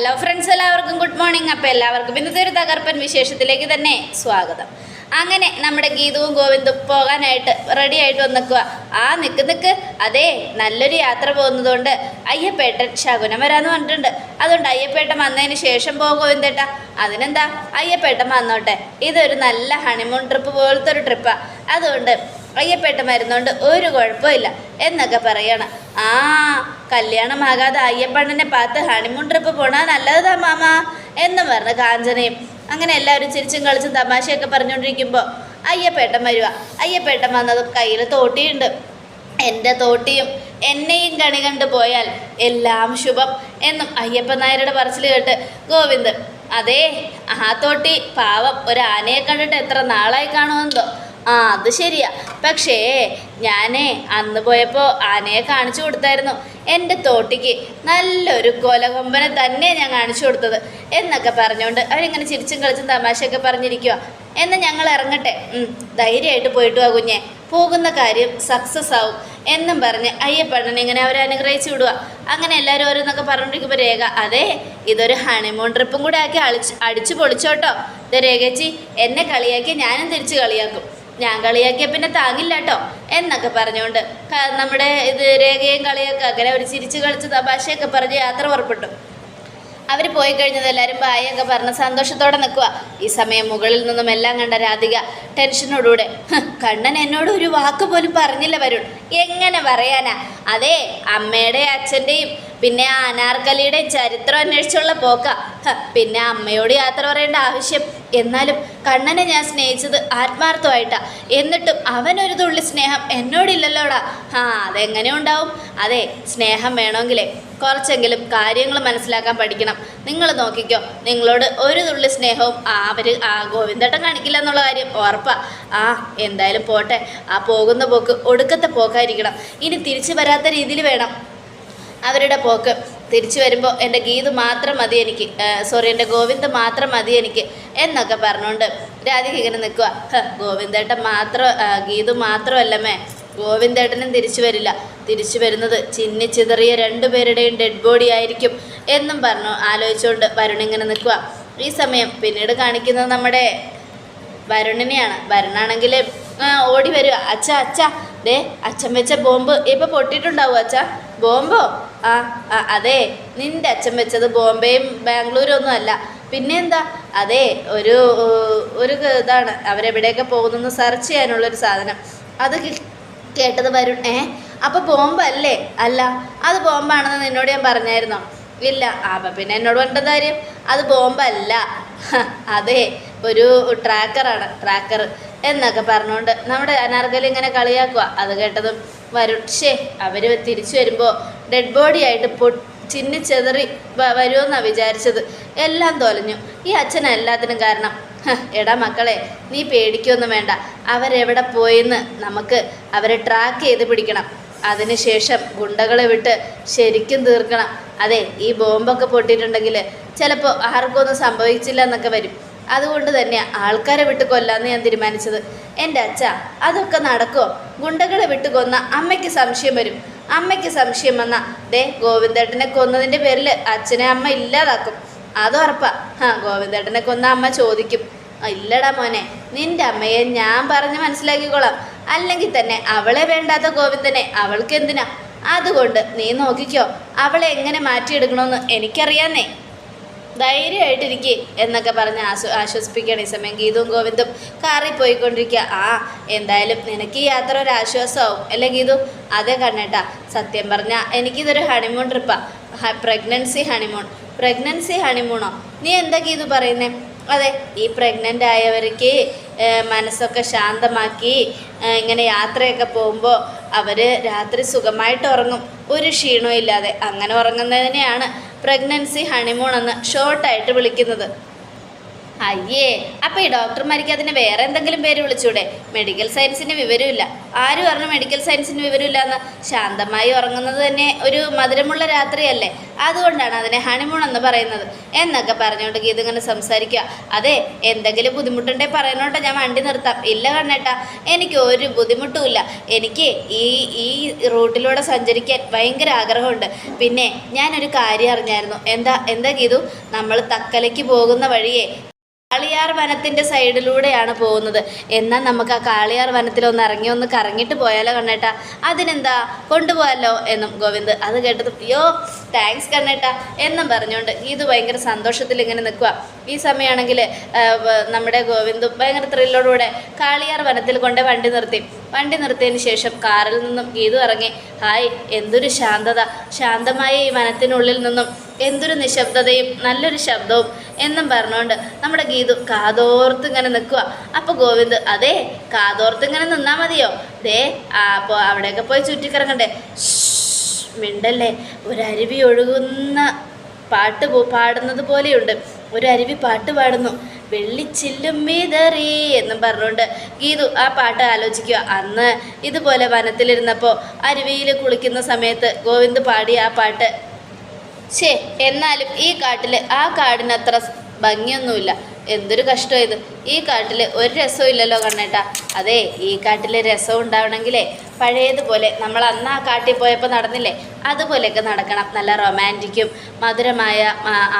Hello friends എല്ലാവർക്കും good morning അപ്പോൾ എല്ലാവർക്കും ഇന്നത്തെ ഒരു തകർപ്പൻ വിശേഷത്തിലേക്ക് തന്നെ സ്വാഗതം. അങ്ങനെ നമ്മുടെ ഗീതവും ഗോവിന്ദും പോകാനായിട്ട് റെഡി ആയിട്ട് വന്നിക്കുക ആ നിൽക്ക് നിൽക്ക് അതെ നല്ലൊരു യാത്ര പോകുന്നതുകൊണ്ട് അയ്യപ്പേട്ടൻ ശകുനം വരാമെന്ന് പറഞ്ഞിട്ടുണ്ട്. അതുകൊണ്ട് അയ്യപ്പേട്ടൻ വന്നതിന് ശേഷം പോകും ഗോവിന്ദേട്ട. അതിനെന്താ? അയ്യപ്പേട്ടൻ വന്നോട്ടെ. ഇതൊരു നല്ല ഹണിമൂൺ ട്രിപ്പ് പോലത്തെ ഒരു ട്രിപ്പാണ് അതുകൊണ്ട് അയ്യപ്പേട്ടൻ മരുന്നുകൊണ്ട് ഒരു കുഴപ്പമില്ല എന്നൊക്കെ പറയണം. ആ കല്യാണമാകാതെ അയ്യപ്പണ്ണനെ പാത്ത് ഹണിമൂൺ ട്രിപ്പ് പോണാ നല്ലതാ മാമ എന്ന് പറഞ്ഞ് കാഞ്ചനയും. അങ്ങനെ എല്ലാവരും ചിരിച്ചും കളിച്ചും തമാശയൊക്കെ പറഞ്ഞുകൊണ്ടിരിക്കുമ്പോൾ അയ്യപ്പേട്ടൻ വരുക അയ്യപ്പേട്ടൻ വന്നതും കയ്യിൽ തോട്ടിയുണ്ട്. എന്റെ തോട്ടിയും എന്നെയും കണി കണ്ടു പോയാൽ എല്ലാം ശുഭം എന്നും അയ്യപ്പൻ നായരുടെ പറച്ചിൽ കേട്ട് ഗോവിന്ദൻ. അതേ ആ തോട്ടി പാവം ഒരു ആനയെ കണ്ടിട്ട് എത്ര നാളായി കാണുമെന്തോ. ആ അത് ശരിയാ. പക്ഷേ ഞാനേ അന്ന് പോയപ്പോൾ ആനയെ കാണിച്ചു കൊടുത്തായിരുന്നു. എന്റെ തോട്ടിക്ക് നല്ലൊരു കൊലകൊമ്പനെ തന്നെ ഞാൻ കാണിച്ചു കൊടുത്തത് എന്നൊക്കെ പറഞ്ഞുകൊണ്ട് അവരിങ്ങനെ ചിരിച്ചും കളിച്ചും തമാശയൊക്കെ പറഞ്ഞിരിക്കുക എന്ന് ഞങ്ങൾ ഇറങ്ങട്ടെ. ധൈര്യമായിട്ട് പോയിട്ട് വാ കുഞ്ഞെ. പോകുന്ന കാര്യം സക്സസ് ആവും എന്നും പറഞ്ഞ് അയ്യപ്പണ്ണനെ ഇങ്ങനെ അവരെ അനുഗ്രഹിച്ചു വിടുക അങ്ങനെ എല്ലാവരും ഓരോന്നൊക്കെ പറഞ്ഞുകൊണ്ടിരിക്കുമ്പോൾ രേഖ അതെ ഇതൊരു ഹണിമൂൺ ട്രിപ്പും കൂടെ ആക്കി അടിച്ച് അടിച്ചു പൊളിച്ചോട്ടോ. ഇത് രേഖച്ചി എന്നെ കളിയാക്കി ഞാനും തിരിച്ച് കളിയാക്കും. ഞാൻ കളിയാക്കിയ പിന്നെ താങ്ങില്ല കേട്ടോ എന്നൊക്കെ പറഞ്ഞുകൊണ്ട്. നമ്മുടെ ഇത് രേഖയും കളിയൊക്കെ അങ്ങനെ അവർ ചിരിച്ചു കളിച്ച് തമാശയൊക്കെ പറഞ്ഞ് യാത്ര പുറപ്പെട്ടു. അവർ പോയി കഴിഞ്ഞത് എല്ലാവരും ബായൊക്കെ പറഞ്ഞ് സന്തോഷത്തോടെ നിൽക്കുക ഈ സമയം മുകളിൽ നിന്നും എല്ലാം കണ്ട രാധിക ടെൻഷനോടുകൂടെ കണ്ണൻ എന്നോട് ഒരു വാക്ക് പോലും പറഞ്ഞില്ല വരുൺ. എങ്ങനെ പറയാനാ? അതെ അമ്മയുടെ അച്ഛന്റെയും പിന്നെ ആ അനാർക്കലിയുടെയും ചരിത്രം അന്വേഷിച്ചുള്ള പോക്ക. പിന്നെ അമ്മയോട് യാത്ര പറയേണ്ട ആവശ്യം എന്നാലും കണ്ണനെ ഞാൻ സ്നേഹിച്ചത് ആത്മാർത്ഥമായിട്ടാ. എന്നിട്ടും അവനൊരു തുള്ളി സ്നേഹം എന്നോടില്ലല്ലോടാ. ആ അതെങ്ങനെ ഉണ്ടാവും. അതെ സ്നേഹം വേണമെങ്കിലേ കുറച്ചെങ്കിലും കാര്യങ്ങൾ മനസ്സിലാക്കാൻ പഠിക്കണം. നിങ്ങൾ നോക്കിക്കോ നിങ്ങളോട് ഒരു തുള്ളി സ്നേഹവും അവർ ആ ഗോവിന്ദേട്ടൻ കാണിക്കില്ല എന്നുള്ള കാര്യം ഉറപ്പാ. ആ എന്തായാലും പോട്ടെ. ആ പോകുന്ന പോക്ക് ഒടുക്കത്തെ പോക്കായിരിക്കണം. ഇനി തിരിച്ചു വരാത്ത രീതിയിൽ വേണം അവരുടെ പോക്ക്. തിരിച്ചു വരുമ്പോൾ എന്റെ ഗീത് മാത്രം മതി എനിക്ക് സോറി എന്റെ ഗോവിന്ദ് മാത്രം മതി എനിക്ക് എന്നൊക്കെ പറഞ്ഞുകൊണ്ട് രാധിക ഇങ്ങനെ നിൽക്കുക "ഹ, ഗോവിന്ദേട്ടൻ മാത്രം ഗീതു മാത്രമല്ലമ്മേ ഗോവിന്ദേട്ടനും തിരിച്ചു വരില്ല. തിരിച്ചു വരുന്നത് ചിന്നി ചിതറിയ രണ്ടുപേരുടെയും ഡെഡ് ബോഡി ആയിരിക്കും എന്നും പറഞ്ഞു ആലോചിച്ചുകൊണ്ട് വരുൺ ഇങ്ങനെ നിൽക്കുക ഈ സമയം പിന്നീട് കാണിക്കുന്നത് നമ്മുടെ വരുണിനെയാണ്. വരുണാണെങ്കിൽ ഓടി വരിക. അച്ഛ അച്ഛ ദേ അച്ഛൻ വെച്ച ബോംബ് ഇപ്പൊ പൊട്ടിയിട്ടുണ്ടാവും അച്ഛ? ബോംബോ? ആ അതെ നിന്റെ അച്ഛൻ വെച്ചത് ബോംബെയും ബാംഗ്ലൂരും ഒന്നും അല്ല. പിന്നെന്താ? അതെ ഒരു ഒരു ഇതാണ്. അവരെവിടെയൊക്കെ പോകുന്നെന്ന് സെർച്ച് ചെയ്യാനുള്ളൊരു സാധനം. അത് കേട്ടത് വരുൺ ഏ? ബോംബ് അല്ലേ അല്ല അത് ബോംബാണെന്ന് നിന്നോട് ഞാൻ പറഞ്ഞായിരുന്നോ? ഇല്ല. അപ്പം പിന്നെ എന്നോട് പറഞ്ഞ കാര്യം? അത് ബോംബല്ല. അതെ ഒരു ട്രാക്കറാണ് ട്രാക്കർ എന്നൊക്കെ പറഞ്ഞുകൊണ്ട് നമ്മുടെ അനാർഗലി ഇങ്ങനെ കളിയാക്കുക അത് കേട്ടതും വരും. ഷേ അവർ തിരിച്ചു വരുമ്പോൾ ഡെഡ് ബോഡി ആയിട്ട് പൊ ചിന്നിച്ചെതറി വരുമെന്നാണ് വിചാരിച്ചത്. എല്ലാം തോലഞ്ഞു. ഈ അച്ഛൻ എല്ലാത്തിനും കാരണം. എടാ മക്കളെ നീ പേടിക്കൊന്നും വേണ്ട. അവരെവിടെ പോയെന്ന് നമുക്ക് അവരെ ട്രാക്ക് ചെയ്ത് പിടിക്കണം. അതിനുശേഷം ഗുണ്ടകളെ വിട്ട് ശരിക്കും തീർക്കണം. അതെ ഈ ബോംബൊക്കെ പൊട്ടിയിട്ടുണ്ടെങ്കിൽ ചിലപ്പോൾ ആർക്കൊന്നും സംഭവിച്ചില്ല എന്നൊക്കെ വരും. അതുകൊണ്ട് തന്നെ ആൾക്കാരെ വിട്ട് കൊല്ലാന്ന് ഞാൻ തീരുമാനിച്ചത്. എന്റെ അച്ഛ അതൊക്കെ നടക്കുമോ ഗുണ്ടകളെ വിട്ട് കൊന്ന അമ്മയ്ക്ക് സംശയം വരും. അമ്മയ്ക്ക് സംശയം വന്ന ദേ ഗോവിന്ദേട്ടനെ കൊന്നതിന്റെ പേരിൽ അച്ഛനെ അമ്മ ഇല്ലാതാക്കും. അത് ഉറപ്പാ. ആ ഗോവിന്ദേട്ടനെ കൊന്ന അമ്മ ചോദിക്കും. ഇല്ലടാ മോനെ നിന്റെ അമ്മയെ ഞാൻ പറഞ്ഞ് മനസ്സിലാക്കിക്കോളാം. അല്ലെങ്കിൽ തന്നെ അവളെ വേണ്ടാത്ത ഗോവിന്ദനെ അവൾക്ക് എന്തിനാ? അതുകൊണ്ട് നീ നോക്കിക്കോ അവളെ എങ്ങനെ മാറ്റിയെടുക്കണമെന്ന് എനിക്കറിയാന്നേ. ധൈര്യമായിട്ടിരിക്കെ എന്നൊക്കെ പറഞ്ഞ് ആശ്വ ആശ്വസിപ്പിക്കുകയാണ് ഈ സമയം ഗീതവും ഗോവിന്ദും കാറിൽ പോയിക്കൊണ്ടിരിക്കുക. ആ എന്തായാലും നിനക്ക് ഈ യാത്ര ഒരു ആശ്വാസമാവും. അല്ലേ ഗീതു? അതെ കണ്ണേട്ടാ. സത്യം പറഞ്ഞാൽ എനിക്കിതൊരു ഹണിമൂൺ ട്രിപ്പാ പ്രഗ്നൻസി ഹണിമൂൺ പ്രഗ്നൻസി ഹണിമൂണോ നീ എന്താ ഗീതു പറയുന്നേ? അതെ ഈ പ്രഗ്നന്റ് ആയവർക്ക് മനസ്സൊക്കെ ശാന്തമാക്കി ഇങ്ങനെ യാത്രയൊക്കെ പോകുമ്പോൾ അവർ രാത്രി സുഖമായിട്ട് ഉറങ്ങും. ഒരു ക്ഷീണവും ഇല്ലാതെ. അങ്ങനെ ഉറങ്ങുന്നതിനെയാണ് പ്രഗ്നൻസി ഹണിമൂൺ എന്ന് ഷോർട്ടായിട്ട് വിളിക്കുന്നത്. അയ്യേ അപ്പൊ ഈ ഡോക്ടർമാർക്ക് അതിന് വേറെ എന്തെങ്കിലും പേര് വിളിച്ചൂടെ? മെഡിക്കൽ സയൻസിന് വിവരമില്ല. ആര് പറഞ്ഞു മെഡിക്കൽ സയൻസിന് വിവരമില്ല എന്ന് ശാന്തമായി ഉറങ്ങുന്നത് തന്നെ ഒരു മധുരമുള്ള രാത്രിയല്ലേ? അതുകൊണ്ടാണ് അതിനെ ഹണിമൂൺ എന്ന് പറയുന്നത്. എന്നൊക്കെ പറഞ്ഞുകൊണ്ട് ഗീത ഇങ്ങനെ സംസാരിക്കുക അതെ എന്തെങ്കിലും ബുദ്ധിമുട്ടുണ്ടെങ്കിൽ പറയണോട്ടെ ഞാൻ വണ്ടി നിർത്താം. ഇല്ല കണ്ണേട്ടാ എനിക്ക് ഒരു ബുദ്ധിമുട്ടുമില്ല. എനിക്ക് ഈ ഈ റൂട്ടിലൂടെ സഞ്ചരിക്കാൻ ഭയങ്കര ആഗ്രഹമുണ്ട്. പിന്നെ ഞാനൊരു കാര്യം അറിഞ്ഞായിരുന്നു. എന്താ എന്താ ഗീതു? നമ്മൾ തക്കലയ്ക്ക് പോകുന്ന വഴിയെ കാളിയാർ വനത്തിന്റെ സൈഡിലൂടെയാണ് പോകുന്നത്. എന്നാൽ നമുക്ക് ആ കാളിയാർ വനത്തിൽ ഒന്ന് ഇറങ്ങി ഒന്ന് കറങ്ങിയിട്ട് പോയാലോ കണ്ണേട്ട? അതിനെന്താ? കൊണ്ടുപോയാലോ എന്നും ഗോവിന്ദ് അത് കേട്ടത് അയ്യോ താങ്ക്സ് കണ്ണേട്ട എന്നും പറഞ്ഞുകൊണ്ട് ഇത് ഭയങ്കര സന്തോഷത്തിൽ ഇങ്ങനെ നിൽക്കുക ഈ സമയമാണെങ്കിൽ നമ്മുടെ ഗോവിന്ദും ഭയങ്കര ത്രില്ലോടുകൂടെ കാളിയാർ വനത്തിൽ കൊണ്ട് വണ്ടി നിർത്തി. വണ്ടി നിർത്തിയതിന് ശേഷം കാറിൽ നിന്നും ഗീതു ഇറങ്ങി. ഹായ് എന്തൊരു ശാന്തത. ശാന്തമായ ഈ വനത്തിനുള്ളിൽ നിന്നും എന്തൊരു നിശബ്ദതയും നല്ലൊരു ശബ്ദവും എന്നും പറഞ്ഞുകൊണ്ട് നമ്മുടെ ഗീതു കാതോർത്ത് ഇങ്ങനെ നിൽക്കുക അപ്പോൾ ഗോവിന്ദ് അതെ കാതോർത്ത് ഇങ്ങനെ നിന്നാൽ മതിയോ? ദേ അപ്പോൾ അവിടെയൊക്കെ പോയി ചുറ്റിക്കിറങ്ങണ്ടേ? മിണ്ടല്ലേ? ഒരു അരുവി ഒഴുകുന്ന പാട്ട് പാടുന്നത് പോലെയുണ്ട്. ഒരു അരുവി പാട്ട് പാടുന്നു. വെള്ളിച്ചില്ലും മീതറി എന്നും പറഞ്ഞുകൊണ്ട് ഗീതു ആ പാട്ട് ആലോചിക്കുക. അന്ന് ഇതുപോലെ വനത്തിലിരുന്നപ്പോൾ അരുവിയിൽ കുളിക്കുന്ന സമയത്ത് ഗോവിന്ദ് പാടിയ ആ പാട്ട് ശേ എന്നാലും ഈ കാട്ടിൽ ആ കാടിനത്ര ഭംഗിയൊന്നുമില്ല. എന്തൊരു കഷ്ടം ഇത്. ഈ കാട്ടിൽ ഒരു രസവും ഇല്ലല്ലോ കണ്ണേട്ടാ. അതെ ഈ കാട്ടിൽ രസം ഉണ്ടാവണമെങ്കിലേ പഴയതുപോലെ നമ്മൾ അന്ന് ആ കാട്ടിൽ പോയപ്പോൾ നടന്നില്ലേ അതുപോലെയൊക്കെ നടക്കണം. നല്ല റൊമാന്റിക്കും മധുരമായ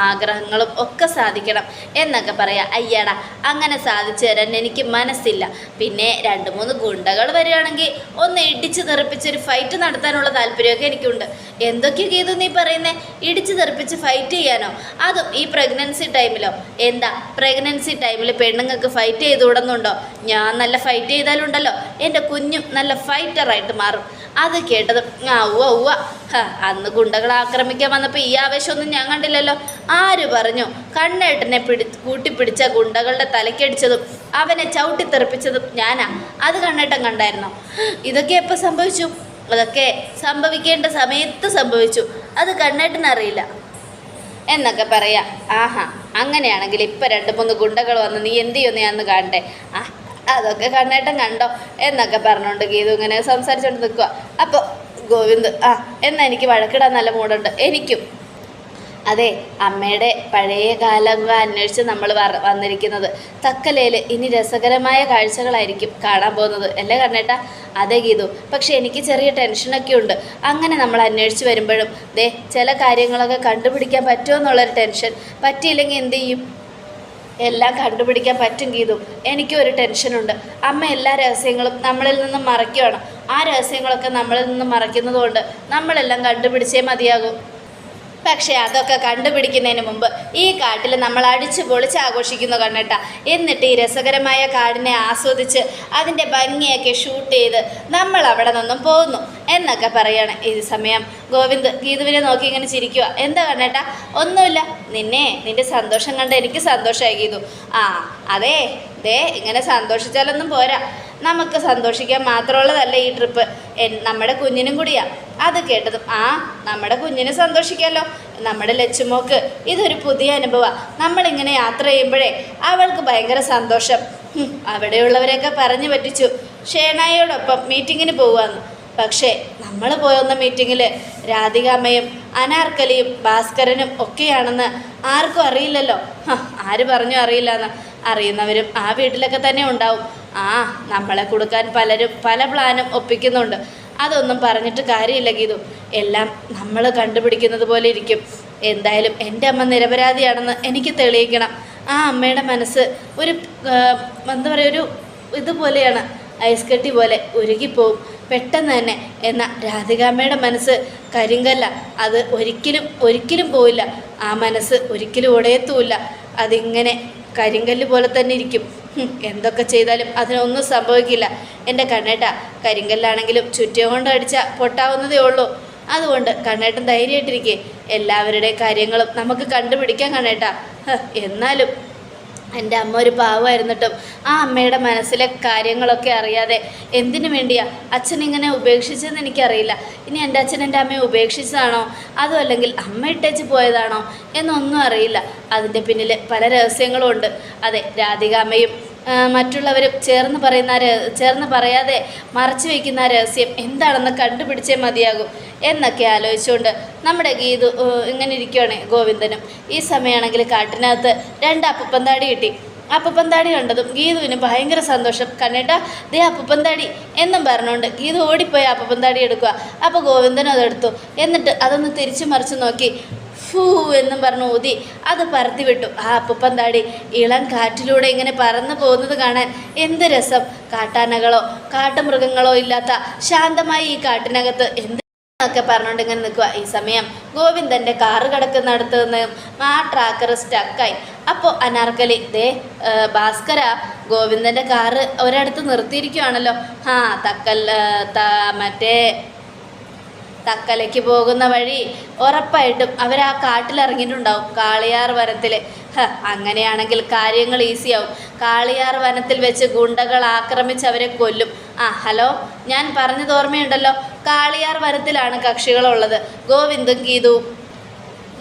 ആഗ്രഹങ്ങളും ഒക്കെ സാധിക്കണം എന്നൊക്കെ പറയാം. അയ്യടാ അങ്ങനെ സാധിച്ചു തരാൻ എനിക്ക് മനസ്സില്ല. പിന്നെ രണ്ട് മൂന്ന് ഗുണ്ടകൾ വരികയാണെങ്കിൽ ഒന്ന് ഇടിച്ച് തെറിപ്പിച്ചൊരു ഫൈറ്റ് നടത്താനുള്ള താല്പര്യമൊക്കെ എനിക്കുണ്ട്. എന്തൊക്കെ ചെയ്തു നീ പറയുന്നേ? ഇടിച്ച് തെറിപ്പിച്ച് ഫൈറ്റ് ചെയ്യാനോ? അതും ഈ പ്രഗ്നൻസി ടൈമിലോ എന്താ പ്രഗ്നൻസി ടൈമിൽ പെണ്ണുങ്ങൾക്ക് ഫൈറ്റ് ചെയ്ത് വിടുന്നുണ്ടോ ഞാൻ നല്ല ഫൈറ്റ് ചെയ്താലുണ്ടല്ലോ. എന്റെ കുഞ്ഞും നല്ല ഫൈറ്ററായിട്ട് മാറും. അത് കേട്ടത് ആ ഉവ്വ ഹ, അന്ന് ഗുണ്ടകളെ ആക്രമിക്കാൻ വന്നപ്പോൾ ഈ ആവേശമൊന്നും ഞാൻ കണ്ടില്ലല്ലോ. ആര് പറഞ്ഞു? കണ്ണേട്ടനെ പിടി കൂട്ടിപ്പിടിച്ച ഗുണ്ടകളുടെ തലക്കടിച്ചതും അവനെ ചവിട്ടിത്തെറിപ്പിച്ചതും ഞാനാ. അത് കണ്ണേട്ടൻ കണ്ടായിരുന്നോ? ഇതൊക്കെ എപ്പോൾ സംഭവിച്ചു? അതൊക്കെ സംഭവിക്കേണ്ട സമയത്ത് സംഭവിച്ചു. അത് കണ്ണേട്ടനറിയില്ല. എന്നൊക്കെ പറയാം. ആഹാ അങ്ങനെയാണെങ്കിൽ ഇപ്പം രണ്ട് മൂന്ന് ഗുണ്ടകൾ വന്ന് നീ എന്ത് ചെയ്യുന്നു ഞാൻ കാണട്ടെ. ആ അതൊക്കെ കണ്ണേട്ടൻ കണ്ടോ? എന്നൊക്കെ പറഞ്ഞുകൊണ്ട് ഗീതു ഇങ്ങനെ സംസാരിച്ചുകൊണ്ട് നിൽക്കുക അപ്പോൾ ഗോവിന്ദ് ആ എന്നാൽ എനിക്ക് വഴക്കിടാൻ നല്ല മൂടുണ്ട് എനിക്കും അതെ അമ്മയുടെ പഴയ കാലങ്ങൾ അന്വേഷിച്ച് നമ്മൾ വന്നിരിക്കുന്നത്. തക്കലയിൽ ഇനി രസകരമായ കാഴ്ചകളായിരിക്കും കാണാൻ പോകുന്നത്. അല്ലേ കണ്ണേട്ടാ? അതെ ഗീതു. പക്ഷെ എനിക്ക് ചെറിയ ടെൻഷനൊക്കെ ഉണ്ട്. അങ്ങനെ നമ്മൾ അന്വേഷിച്ച് വരുമ്പോഴും ദേ ചില കാര്യങ്ങളൊക്കെ കണ്ടുപിടിക്കാൻ പറ്റുമോ എന്നുള്ളൊരു ടെൻഷൻ. പറ്റിയില്ലെങ്കിൽ എന്ത് ചെയ്യും? എല്ലാം കണ്ടുപിടിക്കാൻ പറ്റും ഗീതു. എനിക്കും ഒരു ടെൻഷനുണ്ട്. അമ്മ എല്ലാ രഹസ്യങ്ങളും നമ്മളിൽ നിന്നും മറയ്ക്കുകയാണ് ആ രഹസ്യങ്ങളൊക്കെ നമ്മളിൽ നിന്നും മറയ്ക്കുന്നതുകൊണ്ട് നമ്മളെല്ലാം കണ്ടുപിടിച്ചേ മതിയാകും. പക്ഷേ അതൊക്കെ കണ്ടുപിടിക്കുന്നതിന് മുമ്പ് ഈ കാട്ടിൽ നമ്മൾ അടിച്ചു പൊളിച്ച് ആഘോഷിക്കുന്നു കണ്ണട്ട. എന്നിട്ട് ഈ രസകരമായ കാടിനെ ആസ്വദിച്ച് അതിന്റെ ഭംഗിയൊക്കെ ഷൂട്ട് ചെയ്ത് നമ്മൾ അവിടെ നിന്നും പോകുന്നു എന്നൊക്കെ പറയാണ് ഈ സമയം. ഗോവിന്ദ് ഗീതുവിനെ നോക്കി ഇങ്ങനെ ചിരിക്കുക എന്താ കണ്ണേട്ടാ? ഒന്നുമില്ല. നിന്നെ നിന്റെ സന്തോഷം കണ്ട് എനിക്ക് സന്തോഷമായി ഗീതു. ആ അതെ ദേ ഇങ്ങനെ സന്തോഷിച്ചാലൊന്നും പോരാ. നമുക്ക് സന്തോഷിക്കാൻ മാത്രമുള്ളതല്ല ഈ ട്രിപ്പ്. നമ്മുടെ കുഞ്ഞിനും കൂടിയാ. അത് കേട്ടതും ആ നമ്മുടെ കുഞ്ഞിനെ സന്തോഷിക്കാമല്ലോ നമ്മുടെ ലച്ചുമോക്ക് ഇതൊരു പുതിയ അനുഭവമാണ് നമ്മളിങ്ങനെ യാത്ര ചെയ്യുമ്പോഴേ അവൾക്ക് ഭയങ്കര സന്തോഷം. അവിടെയുള്ളവരെയൊക്കെ പറഞ്ഞു പറ്റിച്ചു. ഷേനായോടൊപ്പം മീറ്റിങ്ങിന് പോവാന്ന് പക്ഷേ നമ്മൾ പോയൊന്ന മീറ്റിങ്ങിൽ രാധികാമ്മയും അനാർക്കലിയും ഭാസ്കരനും ഒക്കെയാണെന്ന് ആർക്കും അറിയില്ലല്ലോ. ആര് പറഞ്ഞു അറിയില്ല എന്ന് അറിയുന്നവരും ആ വീട്ടിലൊക്കെ തന്നെ ഉണ്ടാവും. ആ നമ്മളെ കൊടുക്കാൻ പലരും പല പ്ലാനും ഒപ്പിക്കുന്നുണ്ട്. അതൊന്നും പറഞ്ഞിട്ട് കാര്യമില്ല ഗീതു. എല്ലാം നമ്മൾ കണ്ടുപിടിക്കുന്നത് പോലെ ഇരിക്കും. എന്തായാലും എന്റെ അമ്മ നിരപരാധിയാണെന്ന് എനിക്ക് തെളിയിക്കണം. ആ അമ്മയുടെ മനസ്സ് ഒരു എന്താ പറയുക ഒരു ഇതുപോലെയാണ്. ഐസ് കട്ടി പോലെ ഉരുകിപ്പോവും. പെട്ടെന്ന് തന്നെ എന്നാൽ രാധികാമ്മയുടെ മനസ്സ് കരിങ്കല്ല. അത് ഒരിക്കലും ഒരിക്കലും പോവില്ല. ആ മനസ്സ് ഒരിക്കലും ഉടയത്തുമില്ല. അതിങ്ങനെ കരിങ്കല്ല് പോലെ തന്നെ ഇരിക്കും. എന്തൊക്കെ ചെയ്താലും അതിനൊന്നും സംഭവിക്കില്ല. എന്റെ കണ്ണേട്ട കരിങ്കല്ലാണെങ്കിലും ചുറ്റിയ കൊണ്ട് അടിച്ചാൽ പൊട്ടാവുന്നതേ ഉള്ളൂ. അതുകൊണ്ട് കണ്ണേട്ടൻ ധൈര്യമായിട്ടിരിക്കേ. എല്ലാവരുടെ കാര്യങ്ങളും നമുക്ക് കണ്ടുപിടിക്കാൻ കണ്ണേട്ട. എന്നാലും എന്റെ അമ്മ ഒരു പാവമായിരുന്നിട്ടും ആ അമ്മയുടെ മനസ്സിലെ കാര്യങ്ങളൊക്കെ അറിയാതെ എന്തിനു വേണ്ടിയാ അച്ഛൻ ഇങ്ങനെ ഉപേക്ഷിച്ചതെന്ന് എനിക്കറിയില്ല. ഇനി എന്റെ അച്ഛൻ എന്റെ അമ്മയെ ഉപേക്ഷിച്ചതാണോ? അതോ അല്ലെങ്കിൽ അമ്മ ഇട്ടേച്ച് പോയതാണോ എന്നൊന്നും അറിയില്ല. അതിന്റെ പിന്നിൽ പല രഹസ്യങ്ങളും ഉണ്ട്. അതെ രാധികാമ്മയും ആ, മറ്റുള്ളവരും ചേർന്ന് പറയുന്ന ചേർന്ന് പറയാതെ മറച്ചു വയ്ക്കുന്ന രഹസ്യം എന്താണെന്ന് കണ്ടുപിടിച്ചേ മതിയാകും എന്നൊക്കെ ആലോചിച്ചുകൊണ്ട് നമ്മുടെ ഗീതു ഇങ്ങനെ ഇരിക്കുവാണ് ഗോവിന്ദനും. ഈ സമയമാണെങ്കിൽ കാട്ടിനകത്ത് രണ്ട് അപ്പപ്പന്താടി കിട്ടി. അപ്പപ്പന്താടി കണ്ടതും ഗീതുവിന് ഭയങ്കര സന്തോഷം. കണ്ണേട്ടാ ദേ അപ്പപ്പന്താടി എന്നും പറഞ്ഞുകൊണ്ട് ഗീതു ഓടിപ്പോയി അപ്പപ്പന്താടി എടുക്കുക. അപ്പോൾ ഗോവിന്ദനും അതെടുത്തു. എന്നിട്ട് അതൊന്ന് തിരിച്ചു മറിച്ച് നോക്കി. ഫൂ എന്നും പറഞ്ഞു ഊതി അത് പറത്തി വിട്ടു. ആ അപ്പപ്പന്താടി ഇളം കാറ്റിലൂടെ ഇങ്ങനെ പറന്നു പോകുന്നത് കാണാൻ എന്ത് രസം. കാട്ടാനകളോ കാട്ടുമൃഗങ്ങളോ ഇല്ലാത്ത ശാന്തമായി ഈ കാട്ടിനകത്ത് എന്ത് ഒക്കെ പറഞ്ഞുകൊണ്ട് ഇങ്ങനെ നിൽക്കുക ഈ സമയം ഗോവിന്ദന്റെ കാറ് കിടക്കുന്നിടത്ത് നിന്ന് ആ ട്രാക്കർ സ്റ്റക്കായി അപ്പോൾ അനാർക്കലി ദേ ഭാസ്കര ഗോവിന്ദന്റെ കാറ് ഒരിടത്ത് നിർത്തിയിരിക്കുവാണല്ലോ. ആ തക്കൽ മറ്റേ തക്കലയ്ക്ക് പോകുന്ന വഴി ഉറപ്പായിട്ടും അവർ ആ കാട്ടിലിറങ്ങിയിട്ടുണ്ടാവും കാളിയാർ വനത്തിൽ അങ്ങനെയാണെങ്കിൽ കാര്യങ്ങൾ ഈസിയാവും. കാളിയാർ വനത്തിൽ വെച്ച് ഗുണ്ടകൾ ആക്രമിച്ച് അവരെ കൊല്ലും. ആ ഹലോ ഞാൻ പറഞ്ഞത് ഓർമ്മയുണ്ടല്ലോ. കാളിയാർ വനത്തിലാണ് കക്ഷികളുള്ളത്. ഗോവിന്ദും ഗീതുവും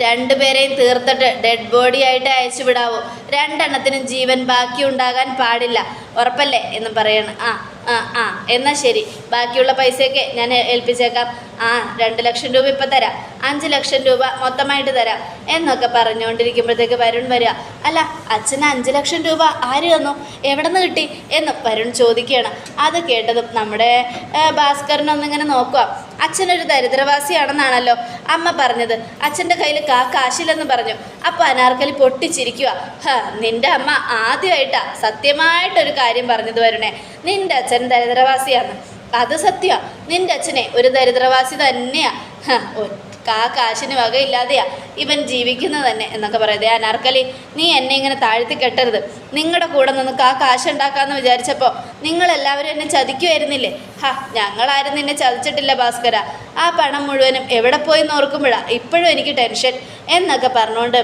രണ്ടുപേരെയും തീർത്തിട്ട് ഡെഡ് ബോഡി ആയിട്ട് അയച്ചു വിടാവൂ. രണ്ടെണ്ണത്തിനും ജീവൻ ബാക്കി ഉണ്ടാകാൻ പാടില്ല. ഉറപ്പല്ലേ എന്ന് പറയണം. ആ ആ ആ എന്നാൽ ശരി. ബാക്കിയുള്ള പൈസയൊക്കെ ഞാൻ ഏൽപ്പിച്ചേക്കാം. ആ രണ്ട് ലക്ഷം രൂപ ഇപ്പം തരാം. അഞ്ച് ലക്ഷം രൂപ മൊത്തമായിട്ട് തരാം. എന്നൊക്കെ പറഞ്ഞുകൊണ്ടിരിക്കുമ്പോഴത്തേക്ക് വരുൺ വരിക. അല്ല അച്ഛന് അഞ്ച് ലക്ഷം രൂപ ആര് തന്നു? എവിടെ നിന്ന് കിട്ടി? എന്ന് വരുൺ ചോദിക്കുകയാണ്. അത് കേട്ടതും നമ്മുടെ ഭാസ്കരനൊന്നിങ്ങനെ നോക്കുക. അച്ഛനൊരു ദരിദ്രവാസിയാണെന്നാണല്ലോ അമ്മ പറഞ്ഞത്. അച്ഛന്റെ കയ്യിൽ കാ കാശില്ലെന്ന് പറഞ്ഞു. അപ്പോൾ അനാർക്കലി പൊട്ടിച്ചിരിക്കുക ഹ നിന്റെ അമ്മ ആദ്യമായിട്ടാ സത്യമായിട്ടൊരു കാര്യം പറഞ്ഞത് വരണേ. നിന്റെ അച്ഛൻ ദരിദ്രവാസിയാണ്. അത് സത്യ. നിന്റെ അച്ഛനെ ഒരു ദരിദ്രവാസി തന്നെയാ. ഹ, ഒ- കാ കാശിന് വകയില്ലാതെയാ ഇവൻ ജീവിക്കുന്നത് തന്നെ എന്നൊക്കെ പറയുന്നത്. അനാർക്കലി നീ എന്നെ ഇങ്ങനെ താഴ്ത്തി കെട്ടരുത്. നിങ്ങളുടെ കൂടെ നിന്ന് കാ കാശ് ഉണ്ടാക്കാമെന്ന് വിചാരിച്ചപ്പോൾ നിങ്ങളെല്ലാവരും എന്നെ ചതിക്കുമായിരുന്നില്ലേ ഹാ ഞങ്ങളാരും നിന്നെ ചതിച്ചിട്ടില്ല ഭാസ്കര. ആ പണം മുഴുവനും എവിടെ പോയി നോർക്കുമ്പോഴാണ് ഇപ്പോഴും എനിക്ക് ടെൻഷൻ എന്നൊക്കെ പറഞ്ഞുകൊണ്ട്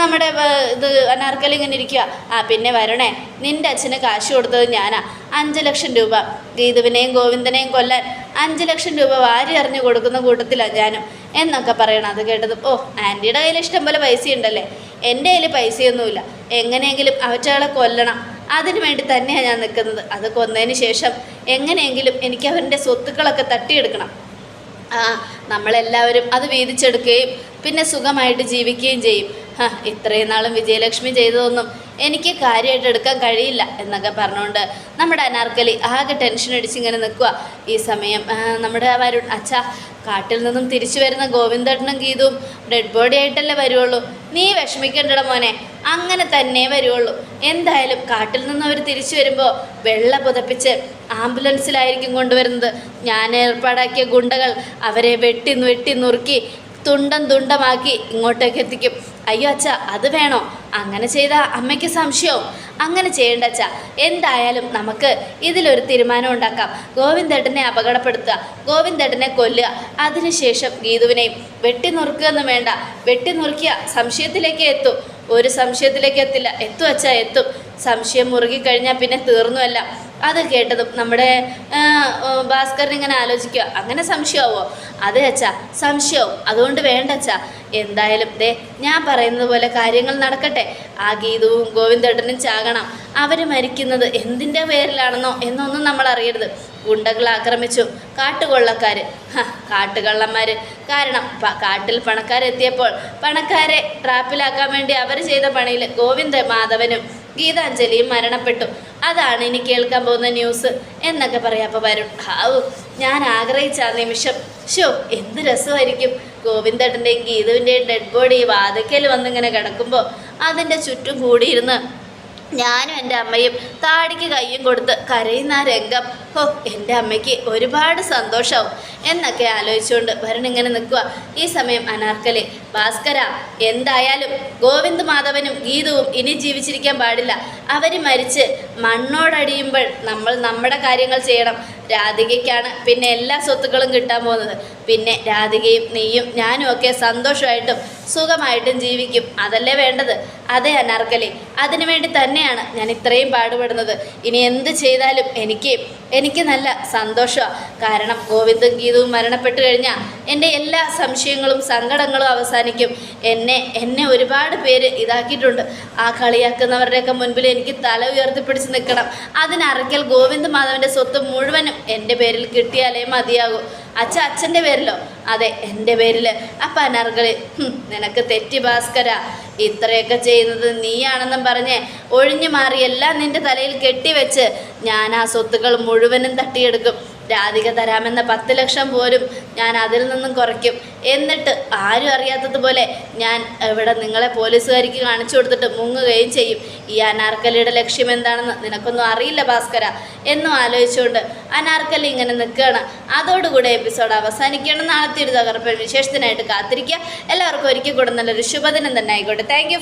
നമ്മുടെ ഇത് അനാർക്കലി ഇങ്ങനെ ഇരിക്കുക ആ പിന്നെ വരണേ നിന്റെ അച്ഛന് കാശ് കൊടുത്തത് ഞാനാ. അഞ്ച് ലക്ഷം രൂപ. ഗീതുവിനെയും ഗോവിന്ദനെയും കൊല്ലാൻ അഞ്ച് ലക്ഷം രൂപ വാരി അറിഞ്ഞു കൊടുക്കുന്ന കൂട്ടത്തിലാണ് ഞാനും എന്നൊക്കെ പറയണം. അത് കേട്ടത് ഓ ആന്റിയുടെ കയ്യിൽ ഇഷ്ടം പോലെ പൈസ ഉണ്ടല്ലേ എന്റെ കയ്യിൽ പൈസയൊന്നുമില്ല. എങ്ങനെയെങ്കിലും അവറ്റകളെ കൊല്ലണം. അതിനു വേണ്ടി തന്നെയാണ് ഞാൻ നിൽക്കുന്നത്. അത് കൊന്നതിന് ശേഷം എങ്ങനെയെങ്കിലും എനിക്ക് അവന്റെ സ്വത്തുക്കളൊക്കെ തട്ടിയെടുക്കണം. നമ്മളെല്ലാവരും അത് വീതിച്ചെടുക്കുകയും പിന്നെ സുഖമായിട്ട് ജീവിക്കുകയും ചെയ്യും. ഇത്രയും നാളും വിജയലക്ഷ്മി ചെയ്തതൊന്നും എനിക്ക് കാര്യമായിട്ട് എടുക്കാൻ കഴിയില്ല എന്നൊക്കെ പറഞ്ഞുകൊണ്ട് നമ്മുടെ അനാർക്കലി ആകെ ടെൻഷൻ അടിച്ചിങ്ങനെ നിൽക്കുക ഈ സമയം നമ്മുടെ വരുൺ അച്ഛ കാട്ടിൽ നിന്നും തിരിച്ചു വരുന്ന ഗോവിന്ദട്ടനും ഗീതവും ഡെഡ് ബോഡി ആയിട്ടല്ലേ വരുവുള്ളൂ. നീ വിഷമിക്കേണ്ടട മോനെ അങ്ങനെ തന്നെ വരുവുള്ളൂ. എന്തായാലും കാട്ടിൽ നിന്ന് അവർ തിരിച്ചു വരുമ്പോൾ വെള്ള പുതപ്പിച്ച് ആംബുലൻസിലായിരിക്കും കൊണ്ടുവരുന്നത്. ഞാൻ ഏർപ്പാടാക്കിയ ഗുണ്ടകൾ അവരെ വെട്ടി വെട്ടി നുറുക്കി തുണ്ടം തുണ്ടമാക്കി ഇങ്ങോട്ടേക്ക് എത്തിക്കും. അയ്യോ അച്ഛ അത് വേണോ? അങ്ങനെ ചെയ്താൽ അമ്മയ്ക്ക് സംശയവും. അങ്ങനെ ചെയ്യേണ്ട അച്ഛ എന്തായാലും നമുക്ക് ഇതിലൊരു തീരുമാനം ഉണ്ടാക്കാം. ഗോവിന്ദേട്ടനെ അപകടപ്പെടുത്തുക ഗോവിന്ദേട്ടനെ കൊല്ലുക അതിനുശേഷം ഗീതുവിനെയും വെട്ടി എന്ന് വേണ്ട. വെട്ടി നുറുക്കിയ സംശയത്തിലേക്ക് എത്തും. ഒരു സംശയത്തിലേക്ക് എത്തില്ല. എത്തും അച്ഛാ എത്തും. സംശയം മുറുകിക്കഴിഞ്ഞാൽ പിന്നെ തീർന്നുമല്ല അത് കേട്ടതും നമ്മുടെ ഭാസ്കരൻ ഇങ്ങനെ ആലോചിക്കുക. അങ്ങനെ സംശയമാവോ? അതെ അച്ഛാ സംശയവും. അതുകൊണ്ട് വേണ്ട അച്ഛാ. എന്തായാലും ദേ ഞാൻ പറയുന്നത് പോലെ കാര്യങ്ങൾ നടക്കട്ടെ. ആ ഗീതവും ഗോവിന്ദേട്ടനും ചാകണം. അവർ മരിക്കുന്നത് എന്തിന്റെ പേരിലാണെന്നോ എന്നൊന്നും നമ്മൾ അറിയരുത്. ഗുണ്ടകൾ ആക്രമിച്ചു. കാട്ടുകൊള്ളക്കാർ കാട്ടുകള്ളന്മാർ കാരണം കാട്ടിൽ പണക്കാരെത്തിയപ്പോൾ പണക്കാരെ ട്രാപ്പിലാക്കാൻ വേണ്ടി അവർ ചെയ്ത പണിയിൽ ഗോവിന്ദ മാധവനും ഗീതാഞ്ജലിയും മരണപ്പെട്ടു. അതാണ് ഇനി കേൾക്കാൻ പോകുന്ന ന്യൂസ് എന്നൊക്കെ പറയാം. അപ്പോൾ വരും ഹാവു ഞാൻ ആഗ്രഹിച്ച ആ നിമിഷം. ഷോ എന്ത് രസമായിരിക്കും. ഗോവിന്ദേട്ടന്റെയും ഗീതുവിന്റെയും ഡെഡ് ബോഡി വാതിക്കൽ വന്നിങ്ങനെ കിടക്കുമ്പോൾ അതിന്റെ ചുറ്റും കൂടിയിരുന്ന് ഞാനും എന്റെ അമ്മയും താടിക്ക് കയ്യും കൊടുത്ത് കരയുന്ന ആ രംഗം. ഓ എന്റെ അമ്മയ്ക്ക് ഒരുപാട് സന്തോഷവും. എന്നൊക്കെ ആലോചിച്ചുകൊണ്ട് വരണിങ്ങനെ നിൽക്കുക ഈ സമയം അനാർക്കലി ഭാസ്കര എന്തായാലും ഗോവിന്ദ് മാധവനും ഗീതവും ഇനി ജീവിച്ചിരിക്കാൻ പാടില്ല. അവർ മരിച്ച് മണ്ണോടടിയുമ്പോൾ നമ്മൾ നമ്മുടെ കാര്യങ്ങൾ ചെയ്യണം. രാധികയ്ക്കാണ് പിന്നെ എല്ലാ സ്വത്തുക്കളും കിട്ടാൻ പോകുന്നത്. പിന്നെ രാധികയും നീയും ഞാനും ഒക്കെ സന്തോഷമായിട്ടും സുഖമായിട്ടും ജീവിക്കും. അതല്ലേ വേണ്ടത്? അതെ അനാർക്കലി. അതിനുവേണ്ടി തന്നെയാണ് ഞാൻ ഇത്രയും പാടുപെടുന്നത്. ഇനി എന്ത് ചെയ്താലും എനിക്ക് എനിക്ക് നല്ല സന്തോഷമാണ് കാരണം ഗോവിന്ദും ഗീതവും മരണപ്പെട്ട് കഴിഞ്ഞാൽ എന്റെ എല്ലാ സംശയങ്ങളും സങ്കടങ്ങളും അവസാനിക്കും. എന്നെ എന്നെ ഒരുപാട് പേര് ഇതാക്കിയിട്ടുണ്ട്. ആ കളിയാക്കുന്നവരുടെയൊക്കെ മുൻപിൽ എനിക്ക് തല ഉയർത്തിപ്പിടിച്ച് നിൽക്കണം. അതിനറക്കൽ ഗോവിന്ദ് മാധവന്റെ സ്വത്ത് മുഴുവനും എന്റെ പേരിൽ കിട്ടിയാലേ മതിയാകൂ. അച്ഛ അച്ഛന്റെ പേരിലോ? അതെ എന്റെ പേരിൽ അപ്പം അനർകളി നിനക്ക് തെറ്റി ഭാസ്കര. ഇത്രയൊക്കെ ചെയ്യുന്നത് നീയാണെന്നും പറഞ്ഞ് ഒഴിഞ്ഞു മാറിയെല്ലാം നിന്റെ തലയിൽ കെട്ടിവെച്ച് ഞാൻ ആ സ്വത്തുക്കൾ മുഴുവനും തട്ടിയെടുക്കും. രാധിക തരാമെന്ന പത്ത് ലക്ഷം പോലും ഞാൻ അതിൽ നിന്നും കുറയ്ക്കും. എന്നിട്ട് ആരും അറിയാത്തതുപോലെ ഞാൻ ഇവിടെ നിങ്ങളെ പോലീസുകാരിക്ക് കാണിച്ചു കൊടുത്തിട്ട് മുങ്ങുകയും ചെയ്യും. ഈ അനാർക്കലിയുടെ ലക്ഷ്യം എന്താണെന്ന് നിനക്കൊന്നും അറിയില്ല ഭാസ്കര. എന്നും ആലോചിച്ചുകൊണ്ട് അനാർക്കലി ഇങ്ങനെ നിൽക്കുകയാണ്. അതോടുകൂടെ എപ്പിസോഡ് അവസാനിക്കണം നാളത്തെ ഒരു തകർപ്പൻ വിശേഷത്തിനായിട്ട് കാത്തിരിക്കുക. എല്ലാവർക്കും ഒരിക്കൽ കൂടെ നല്ലൊരു ശുഭദിനം തന്നെ ആയിക്കോട്ടെ. താങ്ക്